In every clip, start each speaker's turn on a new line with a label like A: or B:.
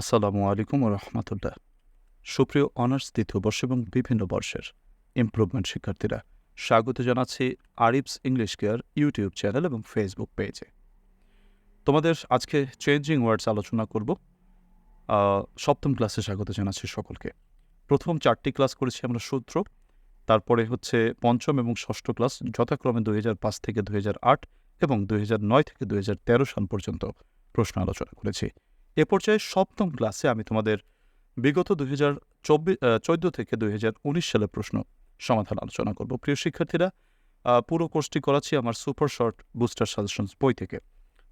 A: আসসালামু আলাইকুম রহমতুল্লাহ। সুপ্রিয় অনার্স দ্বিতীয় বর্ষ এবং বিভিন্ন বর্ষের ইমপ্রুভমেন্ট শিক্ষার্থীরা স্বাগত জানাচ্ছি Arif's English care YouTube channel এবং ফেসবুক পেজে তোমাদের আজকে চেঞ্জিং ওয়ার্ডস আলোচনা করব। সপ্তম ক্লাসে স্বাগত জানাচ্ছি সকলকে। প্রথম চারটি ক্লাস করেছি আমরা সূত্র, তারপরে হচ্ছে পঞ্চম এবং ষষ্ঠ ক্লাস যথাক্রমে দুই পাঁচ থেকে দুই আট এবং দুই নয় থেকে দুই তেরো সাল পর্যন্ত প্রশ্ন আলোচনা করেছি। এ পর্যায়ে সপ্তম ক্লাসে আমি তোমাদের বিগত দুই হাজার চব্বিশ চোদ্দ থেকে দুই হাজার উনিশ সালের প্রশ্ন সমাধান আলোচনা করব। প্রিয় শিক্ষার্থীরা পুরো কোর্সটি করাচ্ছি আমার সুপার শর্ট বুস্টার সাজেশনস বই থেকে।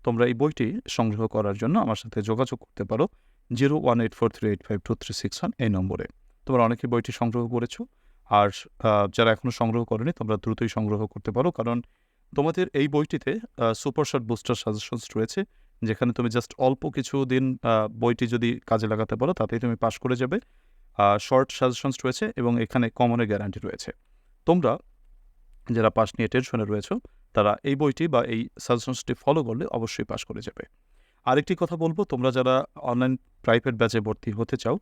A: তোমরা এই বইটি সংগ্রহ করার জন্য আমার সাথে যোগাযোগ করতে পারো zero one eight four three eight five two three six one এই নম্বরে। তোমরা অনেকে বইটি সংগ্রহ করেছ আর যারা এখনও সংগ্রহ করেনি, তোমরা দ্রুতই সংগ্রহ করতে পারো কারণ তোমাদের এই বইটিতে সুপার শর্ট বুস্টার সাজেশনস রয়েছে। যেখানে তুমি জাস্ট অল্প কিছু দিন বইটি যদি কাজে লাগাতে পারো, তাতেই তুমি পাশ করে যাবে। শর্ট সাজেশনস রয়েছে এবং এখানে কমনের গ্যারান্টি রয়েছে। তোমরা যারা পাশ নিয়ে টেনশনে রয়েছে, তারা এই বইটি বা এই সাজেশনসটি ফলো করলে অবশ্যই পাশ করে যাবে। আরেকটি কথা বলব, তোমরা যারা অনলাইন প্রাইভেট ব্যাচে ভর্তি হতে চাও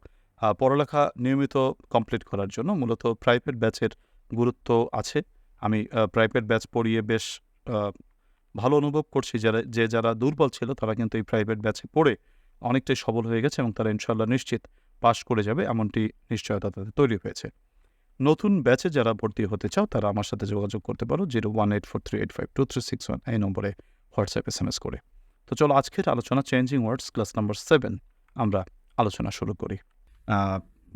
A: পড়ালেখা নিয়মিত কমপ্লিট করার জন্য মূলত প্রাইভেট ব্যাচের গুরুত্ব আছে। আমি প্রাইভেট ব্যাচ পড়িয়ে বেশ ভালো অনুভব করছি। যারা, যে যারা দুর্বল ছিল, তারা কিন্তু এই প্রাইভেট ব্যাচে পড়ে অনেকটাই সবল হয়ে গেছে এবং তারা ইনশাল্লাহ নিশ্চিত পাশ করে যাবে, এমনটি নিশ্চয়তা তাদের তৈরি হয়েছে। নতুন ব্যাচে যারা ভর্তি হতে চাও, তারা আমার সাথে যোগাযোগ করতে পারো zero one eight four three eight five two three six one এই নম্বরে হোয়াটসঅ্যাপ এস এম এস করে। তো চলো, আজকের আলোচনা changing words class number seven আমরা আলোচনা শুরু করি।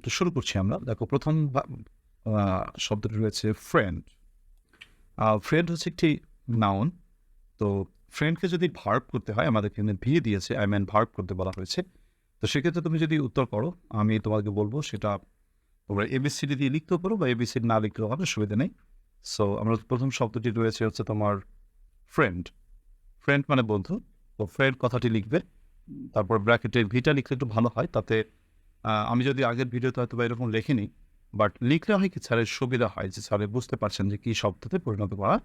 B: তো শুরু করছি আমরা। দেখো, প্রথম শব্দটি রয়েছে ফ্রেন্ড ফ্রেন্ড হচ্ছে একটি নাউন তো ফ্রেন্ডকে যদি ভার্ব করতে হয় আমাদের এখানে ভি দিয়েছে আই মিন ভার্ব করতে বলা হয়েছে, তো সেক্ষেত্রে তুমি যদি উত্তর করো, আমি তোমাকে বলব সেটা তোমরা এবিসিডি দিয়ে লিখতেও পারো বা এবিসিডি না লিখতেও হবে, সুবিধা নেই। সো আমরা প্রথম শব্দটি রয়েছে হচ্ছে তোমার ফ্রেন্ড ফ্রেন্ড মানে বন্ধু। তো ফ্রেন্ড কথাটি লিখবে, তারপর ব্র্যাকেটে ভিটা লিখলে একটু ভালো হয়, তাতে আমি যদি আগের ভিডিওতে হয়তো বা এরকম লেখিনি বাট লিখলে হয় কি, স্যারের সুবিধা হয় যে স্যারে বুঝতে পারছেন যে কী শব্দতে পরিণত করা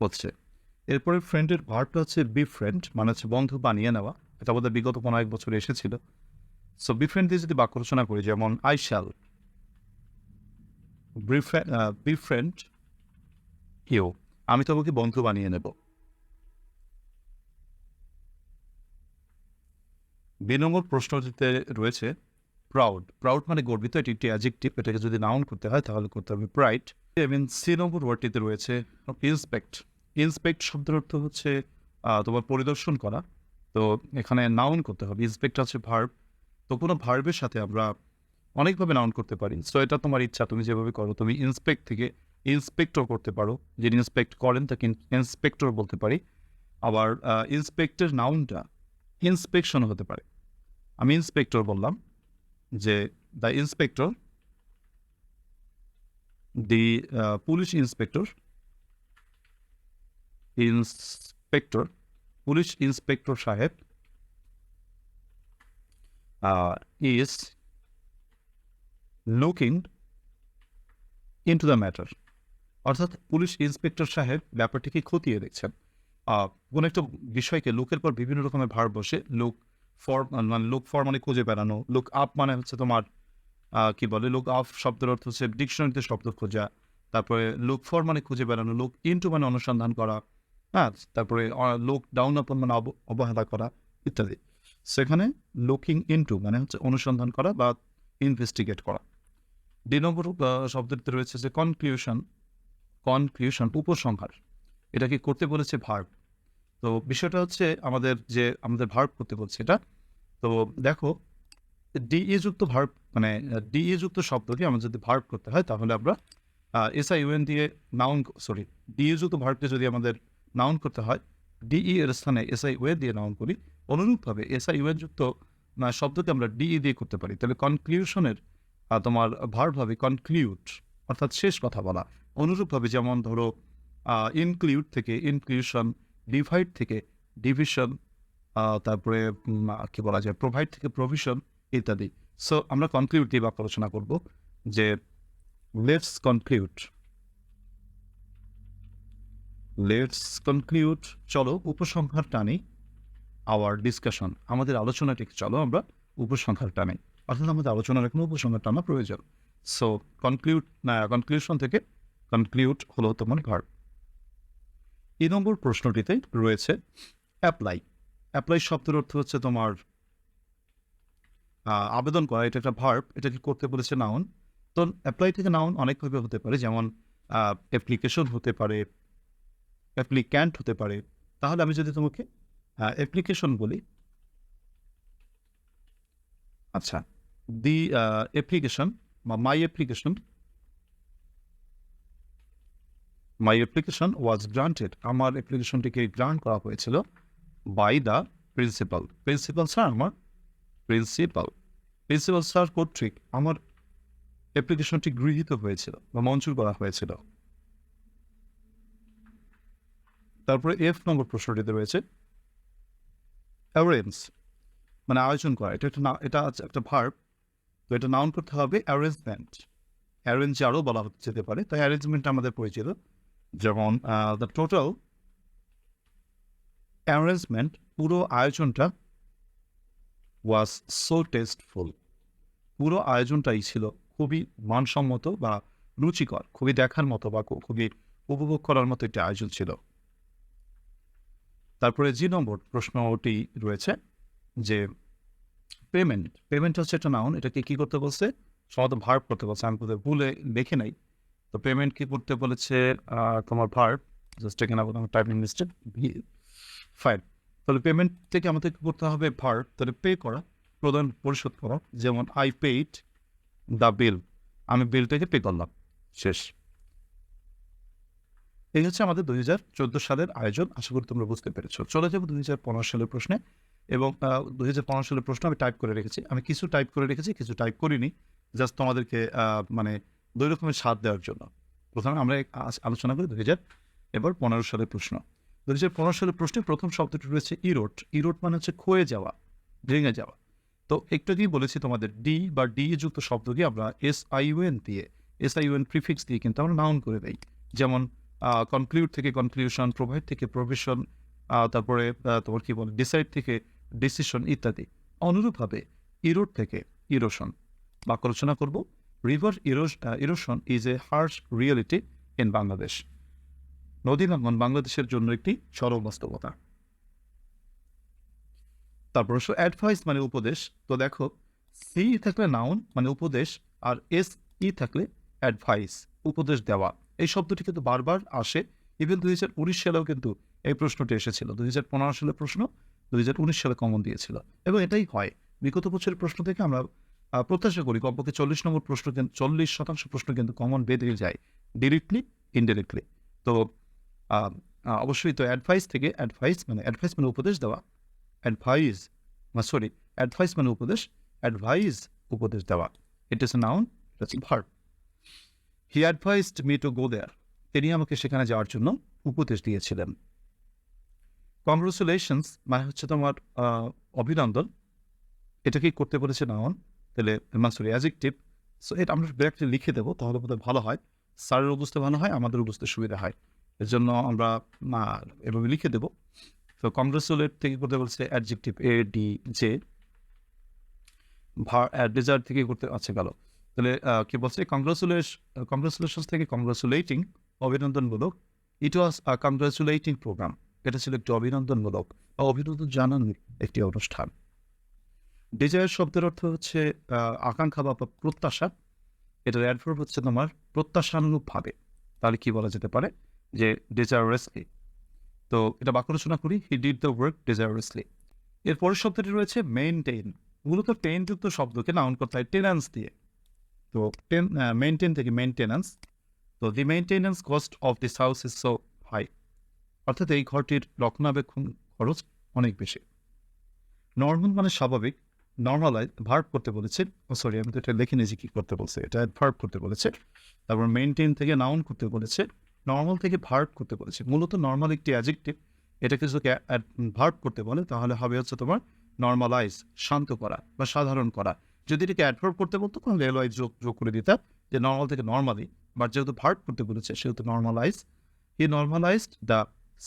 B: হচ্ছে। এরপরে ফ্রেন্ডের ভার্বটা হচ্ছে বি ফ্রেন্ড মানে হচ্ছে বন্ধু বানিয়ে নেওয়া। এটা বোধহয় বিগত কোনো এক বছর এসেছিল। সো বি ফ্রেন্ড দিয়ে যদি বাক্য রচনা করি, যেমন I shall be friend you আমি তোমাকে বন্ধু বানিয়ে নেব। নম্বর প্রশ্নটিতে রয়েছে প্রাউড প্রাউড মানে গর্বিত, এটি একটি অ্যাজেক্টিভ এটাকে যদি নাউন করতে হয়, তাহলে করতে হবে প্রাইড এবং সি নম্বর ওয়ার্ডটিতে রয়েছে ইন্সপেক্ট ইন্সপেক্ট শব্দের অর্থ হচ্ছে তোমার পরিদর্শন করা। তো এখানে নাউন করতে হবে ইন্সপেক্ট হচ্ছে ভার্ব তো কোনো ভার্বের সাথে আমরা অনেকভাবে নাউন করতে পারি। সো এটা তোমার ইচ্ছা, তুমি যেভাবে করো, তুমি ইন্সপেক্ট থেকে ইন্সপেক্টর করতে পারো। যিনি ইন্সপেক্ট করেন, তাকে ইন্সপেক্টর বলতে পারি। আবার ইন্সপেক্টের নাউনটা ইন্সপেকশন হতে পারে। আমি ইন্সপেক্টর বললাম যে the inspector the police inspector inspector, police inspector সাহেব is looking into the matter অর্থাৎ পুলিশ ইন্সপেক্টর সাহেব ব্যাপারটিকে খতিয়ে দেখছেন। কোনো একটা বিষয়কে লোকের পর বিভিন্ন রকমের ভার বসে লোক ফর মানে লোক ফর মানে খুঁজে বেড়ানো, লোক আপ মানে হচ্ছে তোমার কি বলে, লোক আপ শব্দের অর্থ হচ্ছে ডিকশনারিতে শব্দ খোঁজা, তারপরে লোক ফর মানে খুঁজে বেড়ানো, লোক ইনটু মানে অনুসন্ধান করা হ্যাঁ তারপরে লোক ডাউন আপন মানে অব- অবহেলা করা ইত্যাদি। সেখানে লুকিং ইনটু মানে হচ্ছে অনুসন্ধান করা বা ইনভেস্টিগেট করা। নম্বর শব্দটিতে রয়েছে যে কনক্লিউশন কনক্লিউশন উপসংহার। এটাকে করতে বলেছে ভার্ব তো বিষয়টা হচ্ছে আমাদের যে, আমাদের ভার্ব করতে বলছে এটা। তো দেখো ডিই যুক্ত ভার্ব মানে ডিই যুক্ত শব্দটি আমাদের যদি ভার্ব করতে হয়, তাহলে আমরা এসআই ইউএন দিয়ে নাউন সরি ডিই যুক্ত ভার্বকে যদি আমাদের নাউন করতে হয়। ডিই এর স্থানে এসআই ওয়ে দিয়ে নাউন করি। অনুরূপভাবে এসআই ওয়ে যুক্ত শব্দকে আমরা ডিই দিয়ে করতে পারি। তাহলে কনক্লিউশনের তোমার ভার্ব হবে কনক্লিউড অর্থাৎ শেষ কথা বলা। অনুরূপভাবে যেমন ধরো ইনক্লিউড থেকে ইনক্লিউশন ডিভাইড থেকে ডিভিশন তারপরে কি বলা যায় প্রোভাইড থেকে প্রভিশন ইত্যাদি। সো আমরা কনক্লিউড দিয়ে বাক্য আলোচনা করব যে লেটস কনক্লিউড লেটস কনক্লিউড চলো, উপসংহার টানি আওয়ার ডিসকাশন আমাদের আলোচনাটিকে চলো আমরা উপসংহার টানে। অর্থাৎ আমাদের আলোচনার কোনো উপসংহার টানা প্রয়োজন। সো কনক্লিউড না কনক্লিউশন থেকে কনক্লিউড হলো তোমার ভার্ব এই নম্বর প্রশ্নটিতে রয়েছে অ্যাপ্লাই অ্যাপ্লাই শব্দের অর্থ হচ্ছে তোমার আবেদন করা। এটা একটা ভার্ব এটাকে করতে বলেছে নাউন তো অ্যাপ্লাই থেকে নাউন অনেকভাবে হতে পারে, যেমন অ্যাপ্লিকেশন হতে পারে অ্যাপ্লিক্যান্ট হতে পারে। তাহলে আমি যদি তোমাকে অ্যাপ্লিকেশন বলি আচ্ছা দি অ্যাপ্লিকেশন বা my application my application was granted আমার অ্যাপ্লিকেশনটিকে গ্রান্ট করা হয়েছিল by the principal principal sir আমার প্রিন্সিপাল প্রিন্সিপাল স্যার কর্তৃক আমার অ্যাপ্লিকেশনটি গৃহীত হয়েছিল বা মঞ্জুর করা হয়েছিল। তারপরে এফ নম্বর প্রশ্নটিতে রয়েছে অ্যারেঞ্জ মানে আয়োজন করা, এটা একটা এটা একটা ভার্ব তো এটা নাউন করতে হবে অ্যারেঞ্জমেন্ট অ্যারেঞ্জ আরও বলা হতে যেতে পারে, তাই অ্যারেঞ্জমেন্ট আমাদের পরিচিত, যেমন দ্য টোটাল অ্যারেঞ্জমেন্ট পুরো আয়োজনটা ওয়াজ সো টেস্টফুল পুরো আয়োজনটাই ছিল খুবই মানসম্মত বা রুচিকর, খুবই দেখার মতো বা খুবই উপভোগ করার মতো একটি আয়োজন ছিল। তারপরে জি নম্বর প্রশ্নটি রয়েছে যে পেমেন্ট পেমেন্ট হচ্ছে একটা নাউন এটাকে কী করতে বলছে? সম্ভবত ভার্ব করতে বলছে। আমি কোথাও ভুলে দেখে নাই। তো পেমেন্ট কী করতে বলেছে? তোমার ভার্ব জাস্ট এখানে আমার টাইপিং মিস্টেক ফাইন তাহলে পেমেন্ট থেকে আমাদের কী করতে হবে? ভার্ব তাহলে পে করা, প্রদান, পরিশোধ করা। যেমন আই পেইড দ্য বিল আমি বিলটাকে পে করলাম। শেষ। এই হচ্ছে আমাদের দুই হাজার চোদ্দ সালের আয়োজন। আশা করি তোমরা বুঝতে পেরেছ। চলে যাব দুই হাজার পনেরো সালের প্রশ্নে এবং দুই হাজার পনেরো সালের প্রশ্ন আমি টাইপ করে রেখেছি। আমি কিছু টাইপ করে রেখেছি, কিছু টাইপ করিনি। জাস্ট তোমাদেরকে মানে দুই রকমের স্বাদ দেওয়ার জন্য। প্রথমে আমরা আলোচনা করি দুই হাজার এবার পনেরো সালের প্রশ্ন। দুই হাজার পনেরো সালের প্রশ্নে প্রথম শব্দটি রয়েছে ইরোট। ইরোট মানে হচ্ছে ক্ষয়ে যাওয়া, ভেঙে যাওয়া। তো একটু আগেই বলেছি তোমাদের ডি বা ডি যুক্ত শব্দকে আমরা এস আইওএন দিয়ে এস আইওএন প্রিফিক্স দিয়ে কিন্তু আমরা নাউন করে দেই। যেমন কনক্লিউড থেকে কনক্লিউশন প্রোভাইড থেকে প্রভিশন তারপরে তোমার কি বলে ডিসাইড থেকে ডিসিশন ইত্যাদি। অনুরূপভাবে ইরোড থেকে ইরোশন বাক্য রচনা করব। River erosion is a harsh reality in Bangladesh নদী লঙ্ঘন বাংলাদেশের জন্য একটি সরল বাস্তবতা। তারপর অ্যাডভাইস মানে উপদেশ। তো দেখো সি থাকলে নাউন মানে উপদেশ, আর এস ই থাকলে অ্যাডভাইস উপদেশ দেওয়া। এই শব্দটি কিন্তু বারবার আসে। ইভেন দুই হাজার উনিশ সালেও কিন্তু এই প্রশ্নটি এসেছিল। দুই হাজার পনেরো সালের প্রশ্ন, দুই হাজার উনিশ সালে কমন দিয়েছিল। এবং এটাই হয়। বিগত বছরের প্রশ্ন থেকে আমরা প্রত্যাশা করি কমপক্ষে চল্লিশ নম্বর প্রশ্ন চল্লিশ শতাংশ প্রশ্ন কিন্তু কমন বেরিয়ে যায় ডিরেক্টলি ইনডিরেক্টলি তো অবশ্যই তো অ্যাডভাইস থেকে অ্যাডভাইস মানে অ্যাডভাইস মানে উপদেশ দেওয়া। অ্যাডভাইস বা সরি অ্যাডভাইস মানে উপদেশ অ্যাডভাইস উপদেশ দেওয়া। It is noun it is he advised me to go there তিনি আমাকে সেখানে যাওয়ার জন্য উপদেশ দিয়েছিলেন। কংগ্রেচুলেশনস মানে হচ্ছে তোমার অভিনন্দন। এটা কি করতে বলেছে নাউন তাহলে সরি অ্যাজেক্টিভ সো এটা আমরা ব্যাকটি লিখে দেবো, তাহলে বোধহয় ভালো হয়। স্যারেরও বুঝতে ভালো হয় আমাদেরও বুঝতে সুবিধা হয়। এর জন্য আমরা এভাবে লিখে দেবো। তো কংগ্রেচুলেট থেকে করতে বলছে? Adjective A D J desire থেকে করতে? আচ্ছা গেল। তাহলে কি বলছে? কংগ্রেচুলেশ কংগ্রেচুলেশন থেকে কংগ্রেচুলেটিং অভিনন্দনমূলক। ইট ওয়াজ আ কংগ্রেচুলেটিং প্রোগ্রাম এটা ছিল একটি অভিনন্দনমূলক, বা অভিনন্দন জানানোর একটি অনুষ্ঠান। ডিজায়ার শব্দের অর্থ হচ্ছে আকাঙ্ক্ষা বা প্রত্যাশা। এটার অ্যাডভার্ব হচ্ছে তোমার প্রত্যাশানুরূপভাবে। তাহলে কি বলা যেতে পারে? যে ডিজায়ারেসলি তো এটা বাক্য রচনা করি। He did the work desirously এরপরের শব্দটি রয়েছে মেইনটেইন মূলত টেনযুক্ত শব্দকে নাউন করতে হয়। টেনান্স দিয়ে। তো টেন মেনটেন থেকে মেনটেন্যান্স তো the maintenance cost of this house is so high অর্থাৎ এই ঘরটির রক্ষণাবেক্ষণ খরচ অনেক বেশি। নর্মাল মানে স্বাভাবিক। নর্মালাইজ ভার্ব করতে বলেছে। ও সরি আমি তো এটা লিখে নিয়েছি, কি করতে বলছে? এটা ভার্ব করতে বলেছে। তারপর মেনটেন থেকে নাউন করতে বলেছে। নর্মাল থেকে ভার্ব করতে বলেছে। মূলত নর্মাল একটি অ্যাজেক্টিভ এটাকে যদি ভার্ব করতে বলে, তাহলে হবে হচ্ছে তোমার নর্মালাইজ শান্ত করা বা সাধারণ করা। যদি এটাকে অ্যাডভার্ব করতে বলতো, তাহলে এলওয়াই যোগ যোগ করে দিতাম। যে নর্মাল থেকে নর্মালি বাট যেহেতু ভার্ব করতে বলেছে, সেহেতু normalize he normalized the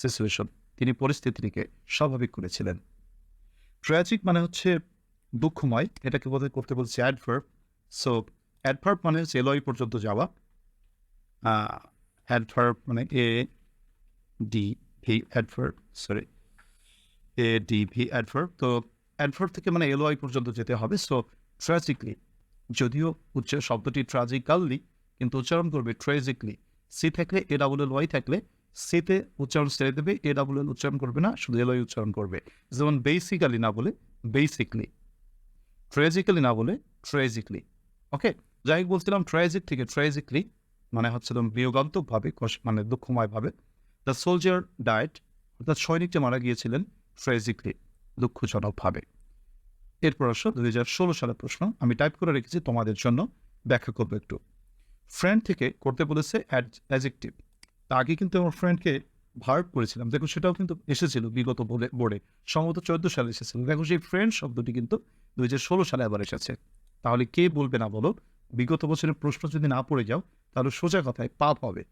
B: situation তিনি পরিস্থিতিটিকে স্বাভাবিক করেছিলেন। ট্র্যাজিক মানে হচ্ছে দুঃখময়। এটাকে বোধহয় করতে বলছে অ্যাডভার্ব সো অ্যাডভার্ব মানে হচ্ছে এলয় পর্যন্ত যাওয়া। অ্যাডভার্ব মানে A D V adverb sorry A D V adverb তো অ্যাডভার্ব থেকে মানে এলওয়াই পর্যন্ত যেতে হবে। সো ট্র্যাজিকলি যদিও উচ্চ শব্দটি ট্রাজিক্যালি কিন্তু উচ্চারণ করবে ট্রেজিকলি সি থাকলে এ ডাবল এল ওয়াই থাকলে সিতে উচ্চারণ ছেড়ে দেবে এ ডাবল এল উচ্চারণ করবে না, শুধু এল ওয়াই উচ্চারণ করবে। যেমন বেসিক্যালি না বলে বেসিকলি ট্রেজিক্যালি না বলে ট্রেজিকলি ওকে যাই বলছিলাম ট্রেজিক থেকে ট্রেজিকলি মানে হচ্ছে বিয়োগান্তকভাবে মানে দুঃখময়ভাবে। দ্য সোলজার ডায়েট অর্থাৎ সৈনিকটি মারা গিয়েছিলেন ট্রেজিকলি দুঃখজনকভাবে। এরপর আসো দুই হাজার ষোলো সালের প্রশ্ন। আমি টাইপ করে রেখেছি তোমাদের জন্য। ব্যাখ্যা করব একটু। ফ্রেন্ড থেকে করতে বলেছে অ্যাজেক্টিভ তা আগে কিন্তু আমার ফ্রেন্ডকে ভার্ব করেছিলাম। দেখো সেটাও কিন্তু এসেছিল বিগত বোর্ডে। সম্ভবত চোদ্দ সালে এসেছিল। দেখো সেই ফ্রেন্ড শব্দটি কিন্তু দুই হাজার ষোলো সালে আবার এসেছে। তাহলে কে বলবে না বলো? বিগত বছরের প্রশ্ন যদি না পড়ে যাও, তাহলে সোজা কথায় পাপ হবে।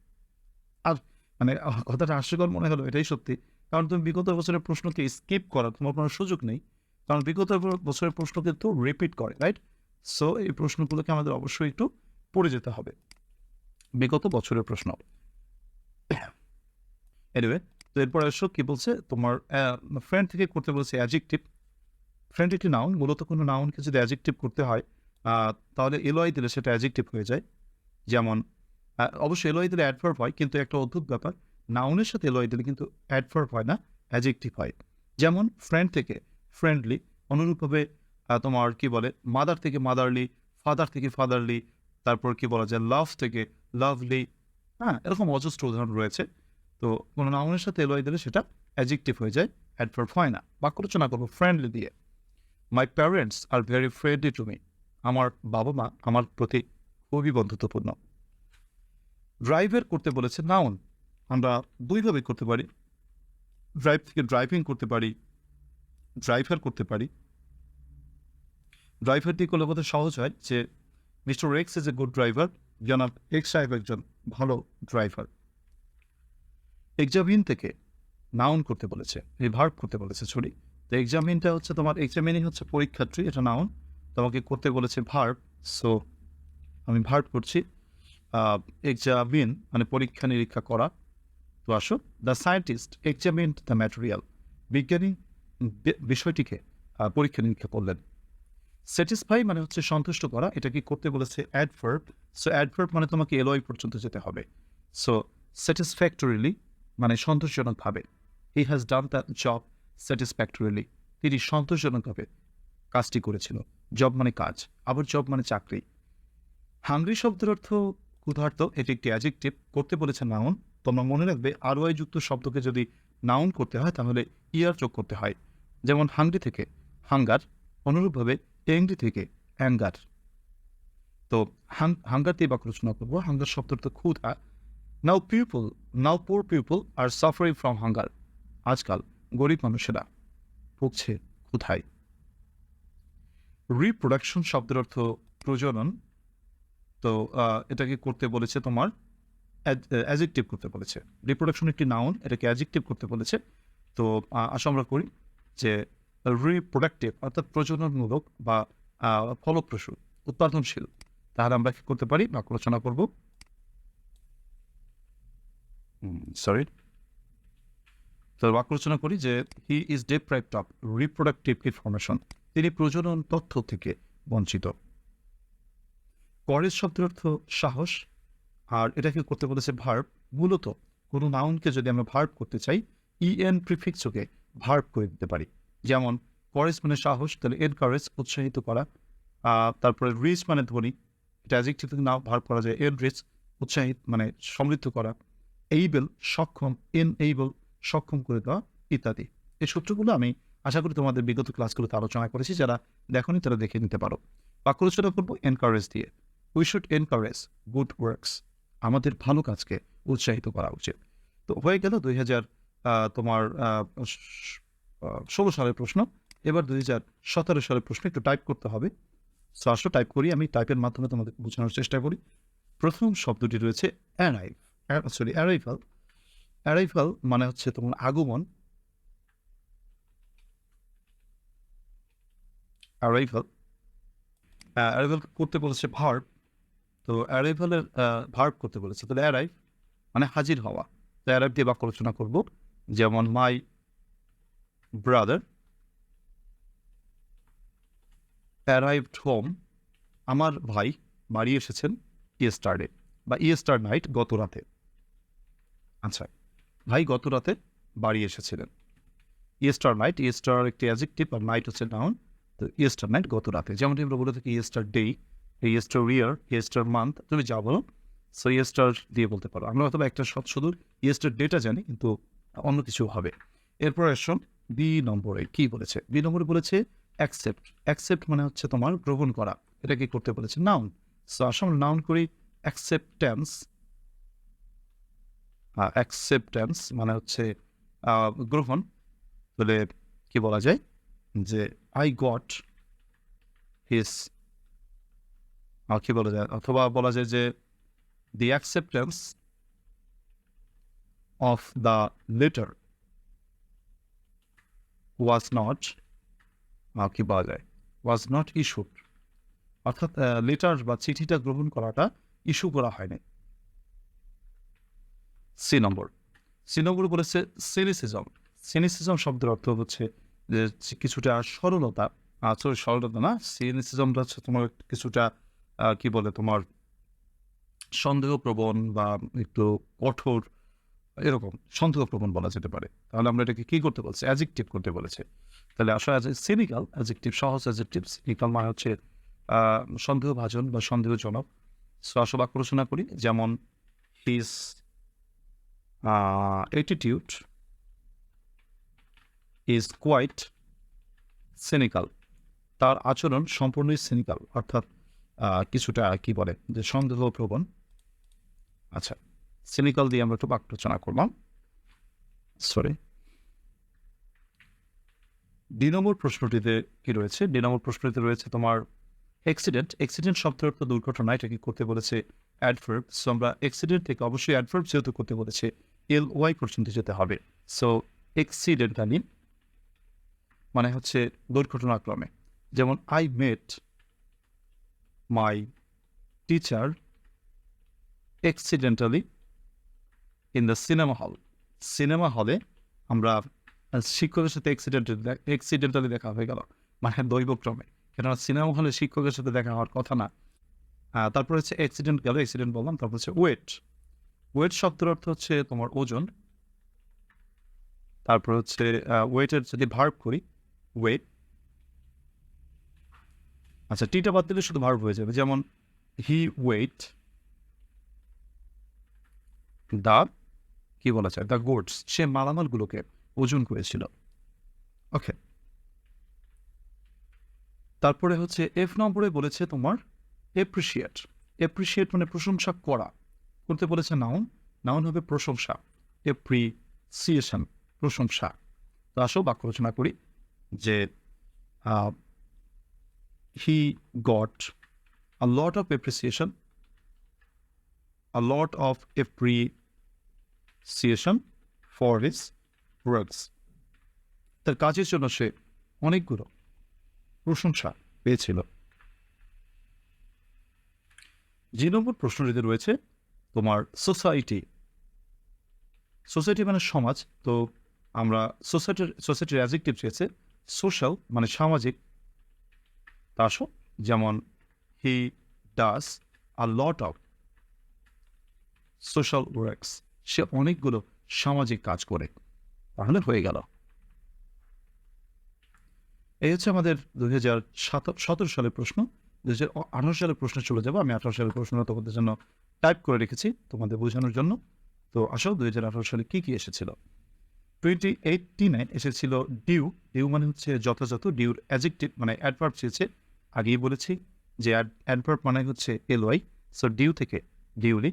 B: আর মানে কথাটা হাস্যকর মনে হলো, এটাই সত্যি। কারণ তুমি বিগত বছরের প্রশ্নকে স্কিপ করার তোমার কোনো সুযোগ নেই। কারণ বিগত বছরের প্রশ্ন কিন্তু রিপিট করে রাইট সো এই প্রশ্নগুলোকে আমাদের অবশ্যই একটু পড়ে যেতে হবে। বিগত বছরের প্রশ্ন। এনিওয়ে তো এরপর এসো কি বলছে? তোমার ফ্রেন্ড থেকে করতে বলছে অ্যাজেক্টিভ ফ্রেন্ড একটি নাউন মূলত কোনো নাউনকে যদি অ্যাজেক্টিভ করতে হয় তাহলে এলওয়াই দিলে সেটা অ্যাজেক্টিভ হয়ে যায়। যেমন অবশ্যই এলওয়াই দিলে অ্যাডভার্ব হয়, কিন্তু একটা অদ্ভুত ব্যাপার নাউনের সাথে এলওয়াই দিলে কিন্তু অ্যাডভার্ব হয় না অ্যাজেক্টিভ হয়। যেমন ফ্রেন্ড থেকে ফ্রেন্ডলি অনুরূপভাবে তোমার কি বলে মাদার থেকে মাদারলি ফাদার থেকে ফাদারলি তারপর কি বলা যায় লাভ থেকে লাভলি হ্যাঁ এরকম অজস্র উদাহরণ রয়েছে। তো কোনো নাউনের সাথে এলওয়াই দিলে সেটা অ্যাজেক্টিভ হয়ে যায় অ্যাডভার্ব হয় না। বাক্য রচনা করব ফ্রেন্ডলি দিয়ে। My parents are very friendly to me আমার বাবা মা আমার প্রতি খুবই বন্ধুত্বপূর্ণ। ড্রাইভের করতে বলেছে নাউন আমরা দুইভাবে করতে পারি। ড্রাইভ থেকে ড্রাইভিং করতে পারি। ড্রাইভার করতে পারি। ড্রাইভার দিয়ে করলে বোধহয় সহজ হয় যে, mister X is a good driver, জনাব এক্স সাহেব একজন ভালো ড্রাইভার। এক্সামিন থেকে নাউন করতে বলেছে ভার্ব করতে বলেছে, সরি। তো এক্সামিনটা হচ্ছে তোমার, এক্সামিনই হচ্ছে পরীক্ষার্থী, এটা নাউন। তোমাকে করতে বলেছে ভার্ভ সো আমি ভার্ভ করছি। এক্সামিন মানে পরীক্ষা নিরীক্ষা করা। তো আসো, the scientist examine the material. বিজ্ঞানী বিষয়টিকে পরীক্ষা নিরীক্ষা করলেন। স্যাটিসফাই মানে হচ্ছে সন্তুষ্ট করা এটা কি করতে বলেছে অ্যাডভার্ব সো অ্যাডভার্ব মানে তোমাকে এলওয়াই পর্যন্ত যেতে হবে। সো স্যাটিসফ্যাক্টরিলি মানে সন্তোষজনকভাবে। He has done the job satisfactorily তিনি সন্তোষজনকভাবে কাজটি করেছিল। জব মানে কাজ, আবার জব মানে চাকরি। হাংরি শব্দের অর্থ ক্ষুধার্ত, এটি একটি অ্যাজেক্টিভ করতে বলেছে নাউন তোমরা মনে রাখবে আরওয়াই যুক্ত শব্দকে যদি নাউন করতে হয়, তাহলে ইয়ার যোগ করতে হয়। যেমন হাংরি থেকে, হাঙ্গার, অনুরূপভাবে এংরি থেকে অ্যাঙ্গার। তো হাঙ্গার দিয়ে বাক্য রচনা করব। হাঙ্গার শব্দ অর্থ ক্ষুধা। Now people now poor people are suffering from hunger. আজকাল গরিব মানুষেরা ভুগছে ক্ষুধায়। রিপ্রোডাকশন শব্দের অর্থ প্রজনন। তো এটাকে করতে বলেছে তোমার অ্যাজেক্টিভ করতে বলেছে। রিপ্রোডাকশন একটি নাউন এটাকে অ্যাজেক্টিভ করতে বলেছে। তো আসো আমরা করি যে রিপ্রোডাক্টিভ অর্থাৎ প্রজননমূলক বা ফলপ্রসূ, উৎপাদনশীল। তাহলে আমরা কি করতে পারি? বাক্য রচনা করব। সরি তো বাক্য রচনা করি যে he is deprived of reproductive information তিনি প্রজনন তথ্য থেকে বঞ্চিত। করেজ শব্দের অর্থ সাহস আর এটাকে করতে বলেছে ভার্ব মূলত কোনো নাউনকে যদি আমরা ভার্ব করতে চাই ইএন প্রিফিক্সকে ভার্ব করে দিতে পারি। যেমন করেজ মানে সাহস, তাহলে এনকারেজ উৎসাহিত করা। তারপরে রিচ মানে ধ্বনি, এটা থেকে নাও ভার্ব করা যায় এন রিচ উৎসাহিত মানে সমৃদ্ধ করা। এইবেল সক্ষম এন এইবেল সক্ষম করে দেওয়া, ইত্যাদি। এই সূত্রগুলো আমি আশা করি তোমাদের বিগত ক্লাসগুলোতে আলোচনা করেছি, যারা দেখোনি তারা দেখে নিতে পারো। বাক্য রচনা করব এনকারেজ দিয়ে। We should encourage good works আমাদের ভালো কাজকে উৎসাহিত করা উচিত। তো হয়ে গেল দুই হাজার তোমার ষোলো সালের প্রশ্ন। এবার দুই হাজার সতেরো সালের প্রশ্ন একটু টাইপ করতে হবে। সো টাইপ করি, আমি টাইপের মাধ্যমে তোমাদের বোঝানোর চেষ্টা করি। প্রথম শব্দটি রয়েছে অ্যারাইভ সরি অ্যারাইভাল অ্যারাইভাল মানে হচ্ছে তোমার আগমন। অ্যারাইভাল অ্যারাইভাল করতে বলেছে ভার্ব তো অ্যারাইভালের ভার্ব করতে বলেছে। তাহলে অ্যারাইভ মানে হাজির হওয়া। তো অ্যারাইভ দিয়ে বাক্য রচনা করব। যেমন মাই ব্রাদার অ্যারাইভড হোম আমার ভাই বাড়ি এসেছেন ইয়েস্টারডে বা ইয়েস্টার নাইট গত রাতে। আচ্ছা ভাই গত রাতে বাড়ি এসেছিলেন। ইয়েস্টার নাইট ইয়েস্টার একটি অ্যাজেক্টিভ আর নাইট হচ্ছে নাউন তো ইয়েস্টার নাইট গত রাতে। যেমন আমরা বলে থাকি ইয়েস্টার ডে ইয়েস্টার ইয়ার ইয়েস্টার মান্থ তুমি যা বলো সো ইয়েস্টার দিয়ে বলতে পারো। আমরা হয়তো একটা শব্দ শুধু ইয়েস্টার ডেটা জানি, কিন্তু অন্য কিছু হবে। এরপর এসন বি নম্বরে, কি বলেছে? বি নম্বরে বলেছে অ্যাকসেপ্ট অ্যাকসেপ্ট মানে হচ্ছে তোমার গ্রহণ করা। এটা কি করতে বলেছে? নাউন সো আসলে নাউন করি অ্যাকসেপ্টেন্স অ্যাকসেপ্টেন্স মানে হচ্ছে গ্রহণ। বলে কি বলা যায়? যে আই গট হিস কি বলা যায়? অথবা বলা যায় যে the acceptance of the letter was not কি বলা যায়? ওয়াজ নট ইস্যুড অর্থাৎ লেটার বা চিঠিটা গ্রহণ করাটা ইস্যু করা হয়নি। সি নম্বর সি নম্বর বলেছে সিনিসিজম সিনিসিজম শব্দের অর্থ হচ্ছে যে, কিছুটা সরলতা আসলে সরলতা না সিনিসিজমটা হচ্ছে তোমার কিছুটা কি বলে তোমার সন্দেহপ্রবণ বা একটু কঠোর, এরকম সন্দেহপ্রবণ বলা যেতে পারে। তাহলে আমরা এটাকে কী করতে বলছি? অ্যাজেক্টিভ করতে বলেছে। তাহলে আসলে সিনিক্যাল অ্যাজেক্টিভ সহজ অ্যাজেক্টিভ সিনিক্যাল মানে হচ্ছে সন্দেহভাজন বা সন্দেহজনক। সো রচনা করি, যেমন his attitude is quite cynical তার আচরণ সম্পূর্ণই সিনিক্যাল অর্থাৎ কিছুটা কি বলে, যে সন্দেহ প্রবণ আচ্ছা সিনিক্যাল দিয়ে আমরা একটু বাক্য রচনা করলাম। সরি দুই নম্বর প্রশ্নটিতে কি রয়েছে? দুই নম্বর প্রশ্নটিতে রয়েছে তোমার অ্যাক্সিডেন্ট অ্যাক্সিডেন্ট শব্দের অর্থ দুর্ঘটনা এটাকে করতে বলেছে অ্যাডভার্ব সো আমরা অ্যাক্সিডেন্ট থেকে অবশ্যই অ্যাডভার্ব যেহেতু করতে বলেছে এল ওয়াই পর্যন্ত যেতে হবে। সো অ্যাক্সিডেন্টালি মানে হচ্ছে দুর্ঘটনাক্রমে। যেমন I met my teacher accidentally in the cinema hall cinema হলে আমরা শিক্ষকের সাথে অ্যাক্সিডেন্টালি অ্যাক্সিডেন্টালি দেখা হয়ে গেল। মানে দৈবক্রমে। কেননা সিনেমা হলে শিক্ষকের সাথে দেখা হওয়ার কথা না। তারপর হচ্ছে অ্যাক্সিডেন্ট গেল অ্যাক্সিডেন্ট বললাম, তারপর হচ্ছে ওয়েট ওয়েট শব্দের অর্থ হচ্ছে তোমার ওজন। তারপর হচ্ছে ওয়েটের যদি ভার্ব করি ওয়েট আচ্ছা টিটা বাদ দিলে শুধু ভার্ব হয়ে যাবে। যেমন হি ওয়েট দা কি বলা যায় দ্য গোডস সে মালামালগুলোকে ওজন করেছিল। ওকে। তারপরে হচ্ছে এফ নম্বরে বলেছে তোমার এপ্রিসিয়েট এপ্রিসিয়েট মানে প্রশংসা করা। করতে বলেছে? নাউন নাউন হবে প্রশংসা। এপ্রিসিয়েশন প্রশংসা। তো আসো, বাক্য রচনা করি যে he got a lot of appreciation a lot of appreciation for his works তার কাজের জন্য সে অনেকগুলো প্রশংসা পেয়েছিল। যে নম্বর প্রশ্নটিতে রয়েছে, তোমার সোসাইটি। সোসাইটি মানে সমাজ। তো আমরা সোসাইটির সোসাইটির অ্যাজেক্টিভ চেয়েছে সোশ্যাল মানে সামাজিক। আসো যেমন he does a lot of social works, সে অনেকগুলো সামাজিক কাজ করে। তাহলে হয়ে গেল। এই হচ্ছে আমাদের দুই হাজার সতেরো সালের প্রশ্ন। দু হাজার আঠারো সালের প্রশ্ন চলে যাব। আমি আঠারো সালের প্রশ্ন তোমাদের জন্য টাইপ করে রেখেছি তোমাদের বোঝানোর জন্য। তো আসো দুই হাজার আঠারো সালে কী কী এসেছিল? টোয়েন্টি এইটটি নাইন এসেছিল ডিউ। ডিউ মানে হচ্ছে যথাযথ, ডিউর অ্যাজেক্টিভ মানে অ্যাডভার্ব চেয়েছে। আগেই বলেছি যে অ্যাডভার্ব মানে হচ্ছে এলওয়াই সো ডিউ থেকে ডিউলি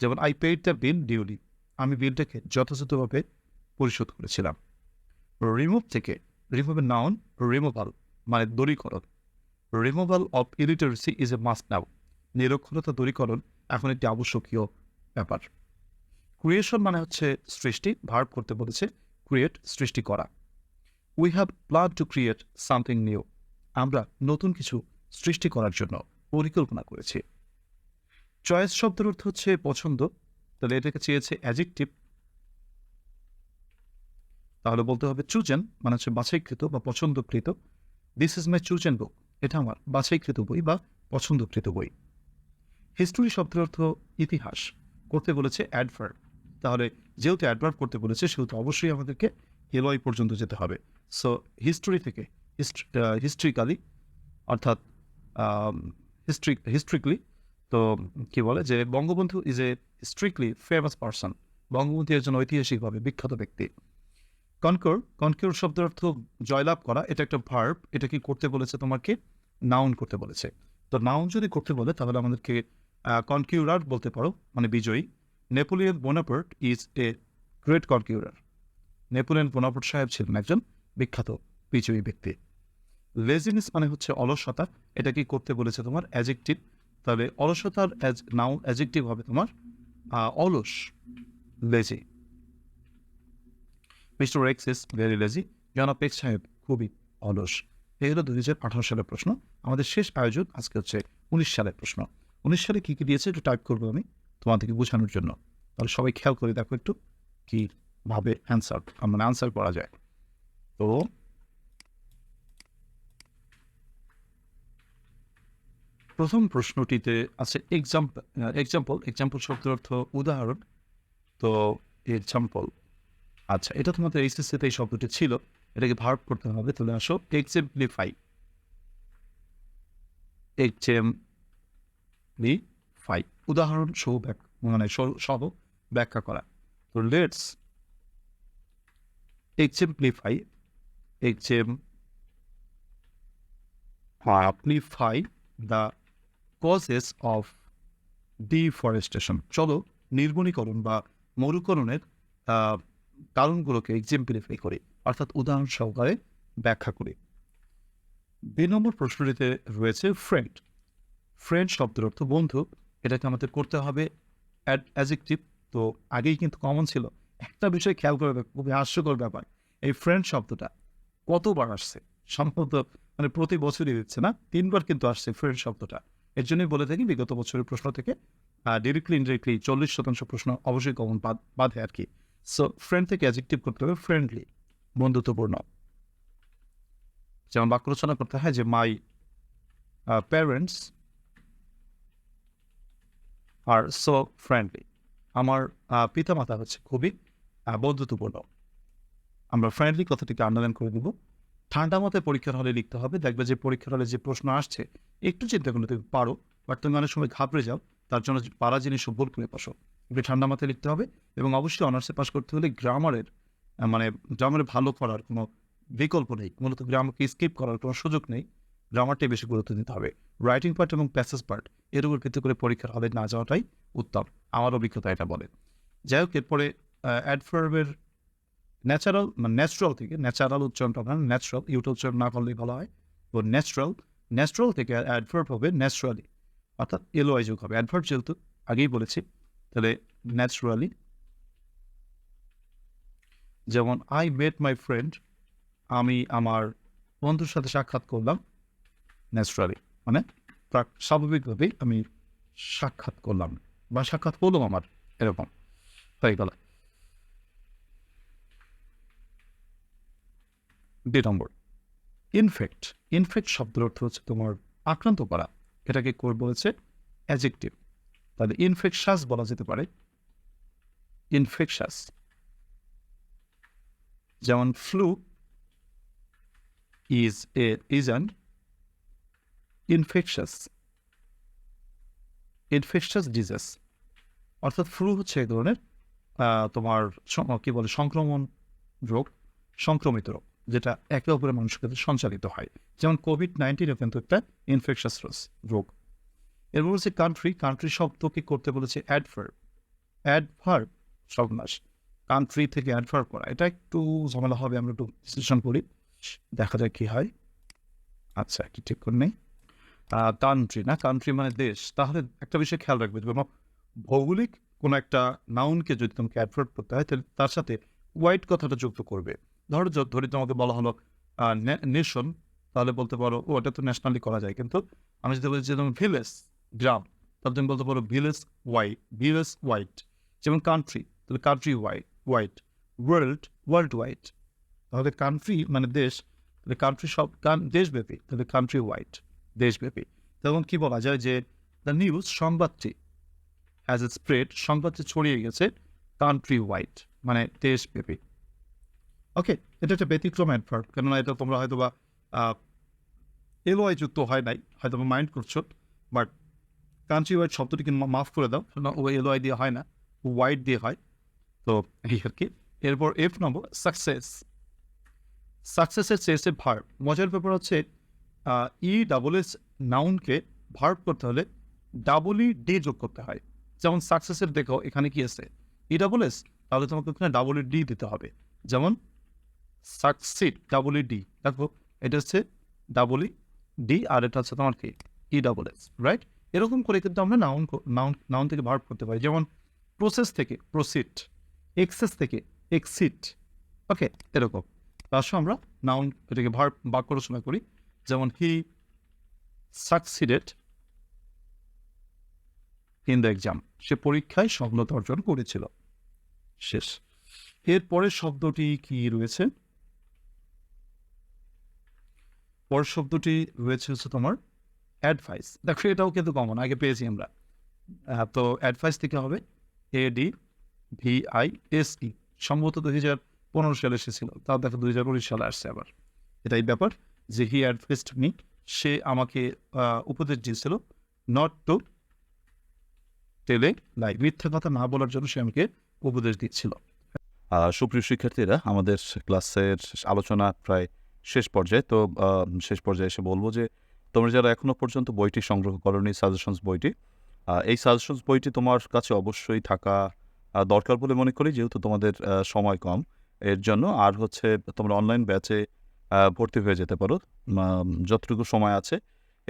B: যেমন I paid the bill duly আমি বিলটাকে যথাযথভাবে পরিশোধ করেছিলাম। রিমুভ থেকে রিমুভের নাউন রিমুভাল মানে দূরীকরণ removal of illiteracy is a must now নিরক্ষরতা দূরীকরণ এখন একটি আবশ্যকীয় ব্যাপার। ক্রিয়েশন মানে হচ্ছে সৃষ্টি ভার্ব করতে বলেছে ক্রিয়েট সৃষ্টি করা। We have plan to create something new আমরা নতুন কিছু সৃষ্টি করার জন্য পরিকল্পনা করেছি। চয়েস শব্দের অর্থ হচ্ছে পছন্দ। তাহলে এটাকে চেয়েছে অ্যাজেক্টিভ তাহলে বলতে হবে চুজেন মানে হচ্ছে বাছাইকৃত বা পছন্দকৃত। This is my chosen book এটা আমার বাছাইকৃত বই বা পছন্দকৃত বই। হিস্টোরি শব্দের অর্থ ইতিহাস। করতে বলেছে অ্যাডভার্ব তাহলে যেহেতু অ্যাডভার্ব করতে বলেছে, সেহেতু অবশ্যই আমাদেরকে এলওয়াই পর্যন্ত যেতে হবে। সো হিস্টোরি থেকে হিস্ট্রিক্যালি অর্থাৎ হিস্ট্রিক হিস্ট্রিকলি তো কি বলে যে Bangabandhu is a strictly famous person Bangabandhu একজন ঐতিহাসিকভাবে বিখ্যাত ব্যক্তি। কনকর কনকিউর শব্দের অর্থ জয়লাভ করা, এটা একটা ভার্ব এটা কি করতে বলেছে তোমাকে? নাউন করতে বলেছে। তো নাউন যদি করতে বলে, তাহলে আমাদেরকে কনকিউরার বলতে পারো মানে বিজয়ী। Napoleon Bonaparte is a great conqueror Napoleon Bonaparte সাহেব ছিলেন একজন বিখ্যাত বিজয়ী ব্যক্তি। লেজিনেস মানে হচ্ছে অলসতা, এটা কি করতে বলেছে তোমার? অ্যাজেক্টিভ তাহলে অলসতার অ্যাজ নাউন অ্যাজেক্টিভ হবে তোমার অলস lazy mister X is very lazy জনাব এক্স সাহেব খুবই অলস। এই হলো দুই হাজার আঠারো সালের প্রশ্ন। আমাদের শেষ আয়োজন আজকে হচ্ছে উনিশ সালের প্রশ্ন। উনিশ সালে কী কী দিয়েছে একটু টাইপ করব আমি তোমাদেরকে বোঝানোর জন্য। তাহলে সবাই খেয়াল করে দেখো একটু কি ভাবে অ্যান্সার মানে আনসার করা যায়। তো প্রথম প্রশ্নটিতে আছে এক্সাম্পল এক্সাম্পল এক্সাম্পল শব্দের অর্থ উদাহরণ। তো এক্সাম্পল আচ্ছা এটা তোমাদের এইচএসসিতে এই শব্দটি ছিল, এটাকে ভার্ব করতে হবে, তাহলে আসো এক্সেম্পলিফাই এক্সেম্পলিফাই উদাহরণ সহ ব্যাক- মানে সহ- ব্যাখ্যা করা। তো let's exemplify exemplify the causes of deforestation চলো নির্বনীকরণ বা মরুকরণের কারণগুলোকে এক্সাম্পলিফাই করি, অর্থাৎ উদাহরণ সহকারে ব্যাখ্যা করি। দুই নম্বর প্রশ্নটিতে রয়েছে ফ্রেন্ড ফ্রেন্ড শব্দের অর্থ বন্ধু, এটাকে আমাদের করতে হবে অ্যাজেক্টিভ তো আগেই কিন্তু কমন ছিল। একটা বিষয় খেয়াল করে খুবই হাস্যকর ব্যাপার। এই ফ্রেন্ড শব্দটা কতবার আসছে? সম্ভবত মানে প্রতি বছরই দিচ্ছে না, তিনবার কিন্তু আসছে ফ্রেন্ড শব্দটা। এর জন্যই বলে থাকি, বিগত বছরের প্রশ্ন থেকে ডিরেক্টলি ইনডিরেক্টলি চল্লিশ শতাংশ প্রশ্ন অবশ্যই কমন বাঁধে আর কি। সো ফ্রেন্ড থেকে অ্যাজেক্টিভ করতে হবে ফ্রেন্ডলি বন্ধুত্বপূর্ণ। যেমন বাক্য রচনা করতে হয় যে my parents are so friendly আমার পিতামাতা হচ্ছে খুবই বন্ধুত্বপূর্ণ। আমরা ফ্রেন্ডলি কথাটিকে আন্ডারলাইন করে দিব। ঠান্ডা মতে পরীক্ষার হলে লিখতে হবে। দেখবে যে পরীক্ষার হলে যে প্রশ্ন আসছে, একটু চিন্তা করলে তুমি পারো বাট তুমি অনেক সময় ঘাবড়ে যাও, তার জন্য পারা জিনিস ভুল করে বসো একটু ঠান্ডা মাথায় লিখতে হবে এবং অবশ্যই অনার্সে পাস করতে হলে গ্রামারের মানে গ্রামারে ভালো করার কোনো বিকল্প নেই। মূলত গ্রামারকে স্কিপ করার কোনো সুযোগ নেই। গ্রামারটাই বেশি গুরুত্ব দিতে হবে। রাইটিং পার্ট এবং প্যাসেজ পার্ট এর উপর ভিত্তি করে পরীক্ষার হলে না যাওয়াটাই উত্তম। আমার অভিজ্ঞতা এটা বলে। যাই হোক, এরপরে অ্যাডভার্বের ন্যাচারাল মানে ন্যাচারাল থেকে ন্যাচারাল উচ্চারণটা না ন্যাচারাল ইউটা উচ্চারণ না করলেই ভালো হয়। তো ন্যাচারাল ন্যাচারাল থেকে অ্যাডভার্ব হবে ন্যাচারালি অর্থাৎ এলো যোগ হবে। অ্যাডভার্ব যেহেতু আগেই বলেছি, তাহলে ন্যাচারালি যেমন আই মেট মাই ফ্রেন্ড আমি আমার বন্ধুর সাথে সাক্ষাৎ করলাম। ন্যাচারালি মানে স্বাভাবিকভাবেই আমি সাক্ষাৎ করলাম বা সাক্ষাৎ করলাম আমার, এরকম। হয়ে। গেল দুই নম্বর ইনফেক্ট ইনফেক্ট শব্দের অর্থ হচ্ছে তোমার আক্রান্ত করা। এটাকে কোর বলেছে অ্যাজেক্টিভ তাহলে ইনফেকশাস বলা যেতে পারে। ইনফেকশাস যেমন flu is a is and infectious infectious disease অর্থাৎ ফ্লু হচ্ছে এক ধরনের তোমার কি বলে, সংক্রমণ রোগ, সংক্রমিত রোগ। যেটা একে অপরের মানুষের কাছে সঞ্চালিত হয়। যেমন কোভিড নাইন্টিনও কিন্তু একটা ইনফেকশাস রোগ। এরপর বলছে কান্ট্রি কান্ট্রি শব্দকে করতে বলেছে? অ্যাডভার্ব অ্যাডভার্ব সর্বনাশ। কান্ট্রি থেকে অ্যাডভার্ব করা। এটা একটু ঝামেলা হবে, আমরা একটু বিশ্লেষণ করি। দেখা যায় কি হয়। আচ্ছা কি ঠিক করে নেই। কান্ট্রি না কান্ট্রি মানে দেশ। তাহলে একটা বিষয় খেয়াল রাখবে যেমন ভৌগোলিক কোনো একটা নাউনকে যদি তোমাকে অ্যাডভার্ব করতে হয়, তাহলে তার সাথে হোয়াইট কথাটা যুক্ত করবে। ধরো য- ধরি তোমাকে বলা হলো নেশন তাহলে বলতে পারো, ও ওটা তো ন্যাশনালি করা যায়। কিন্তু আমি যদি বলছি যে তুমি ভিলেজ গ্রাম, তাহলে তুমি বলতে পারো ভিলেজ ওয়াইড ভিলেজ ওয়াইড যেমন কান্ট্রি তাহলে country wide wide world world wide তাহলে কান্ট্রি মানে দেশ, তাহলে কান্ট্রি সব দেশব্যাপী, তাহলে কান্ট্রি ওয়াইড দেশব্যাপী। তখন কি বলা যায় যে দ্য নিউজ সংবাদটি অ্যাজ এ স্প্রেড সংবাদটি ছড়িয়ে গেছে কান্ট্রি ওয়াইড মানে দেশব্যাপী। ওকে এটা একটা ব্যতিক্রম অ্যাডভার্ব। কেননা এটা তোমরা হয়তো বা এলওয়াই যুক্ত হয় নাই হয়তো বা মাইন্ড করছ, বাট কান্ট্রি ওয়াইড শব্দটিকে মা- মাফ করে দাও ও এলওয়াই দিয়ে হয় না ওয়াইড দিয়ে হয়। তো এই আর কি। এরপর এফ নম্বর সাকসেস সাকসেসের শেষে ভার্ব মজার ব্যাপার হচ্ছে ই ডাবল এস নাউনকে ভার্ব করতে হলে ডাবল ই ডি যোগ করতে হয়। যেমন সাকসেসের দেখো, এখানে কি আছে? ই ডাবল এস তাহলে তোমাকে ওখানে ডাবল ই ডি দিতে হবে। যেমন সাকসিড ডাবল ডি দেখো, এটা হচ্ছে ডাবল ডি আর এটা হচ্ছে তোমার কি? ই ডাবল এস রাইট এরকম করে কিন্তু আমরা নাউন নাউন নাউন থেকে ভার্ব করতে পারি। যেমন প্রসেস থেকে প্রসিড এক্সেস থেকে এক্সিট ওকে এরকম। সঙ্গে আমরা নাউন এটাকে ভার্ব বাক্য রচনা করি। যেমন he succeeded in the exam সে পরীক্ষায় সফলতা অর্জন করেছিল। শেষ। এরপরের শব্দটি কি রয়েছে? পরের শব্দটি রয়েছে হচ্ছে তোমার অ্যাডভাইস দেখো, এটাও কিন্তু কমন আগে পেয়েছি আমরা। তো অ্যাডভাইস থেকে হবে A D V I S E সম্ভবত দুই হাজার পনেরো সালে এসেছিল, তাও দেখো দুই হাজার উনিশ সালে আসছে আবার। এটাই ব্যাপার যে হি অ্যাডভাইসড মি সে আমাকে উপদেশ দিয়েছিল নট টু টেলে লাই মিথ্যা কথা না বলার জন্য সে আমাকে উপদেশ দিচ্ছিল
A: সুপ্রিয় শিক্ষার্থীরা, আমাদের ক্লাসের আলোচনা প্রায় শেষ পর্যায়ে, তো শেষ পর্যায়ে এসে বলব যে, তোমরা যারা এখনও পর্যন্ত বইটি সংগ্রহ করনি সাজেশনস বইটি এই সাজেশনস বইটি তোমার কাছে অবশ্যই থাকা দরকার বলে মনে করি, যেহেতু তোমাদের সময় কম। এর জন্য আর হচ্ছে তোমরা অনলাইন ব্যাচে ভর্তি হয়ে যেতে পারো যতটুকু সময় আছে।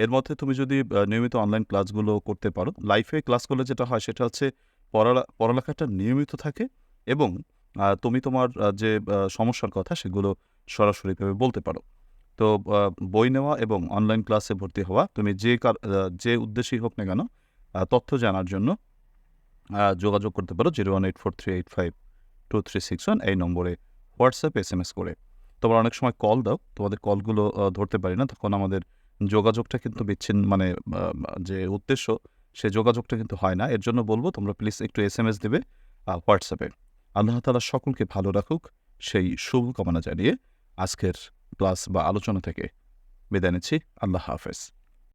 A: এর মধ্যে তুমি যদি নিয়মিত অনলাইন ক্লাসগুলো করতে পারো লাইফে ক্লাস করলে যেটা হয়, সেটা হচ্ছে পড়া পড়ালেখাটা নিয়মিত থাকে এবং তুমি তোমার যে সমস্যার কথা, সেগুলো সরাসরিভাবে বলতে পারো। তো বই নেওয়া এবং অনলাইন ক্লাসে ভর্তি হওয়া, তুমি যে কার যে উদ্দেশ্যেই হোক না কেন তথ্য জানার জন্য যোগাযোগ করতে পারো zero one eight four three eight five two three six one এই নম্বরে হোয়াটসঅ্যাপ এস এম এস করে। তোমরা অনেক সময় কল দাও, তোমাদের কলগুলো ধরতে পারি না, তখন আমাদের যোগাযোগটা কিন্তু বিচ্ছিন্ন মানে যে উদ্দেশ্য, সে যোগাযোগটা কিন্তু হয় না। এর জন্য বলব, তোমরা প্লিজ একটু এস এম এস দেবে হোয়াটসঅ্যাপে। আল্লাহ তালা সকলকে ভালো রাখুক, সেই শুভ কামনা জানিয়ে আজকের ক্লাস বা আলোচনা থেকে বিদায় নিচ্ছি। আল্লাহ হাফেজ।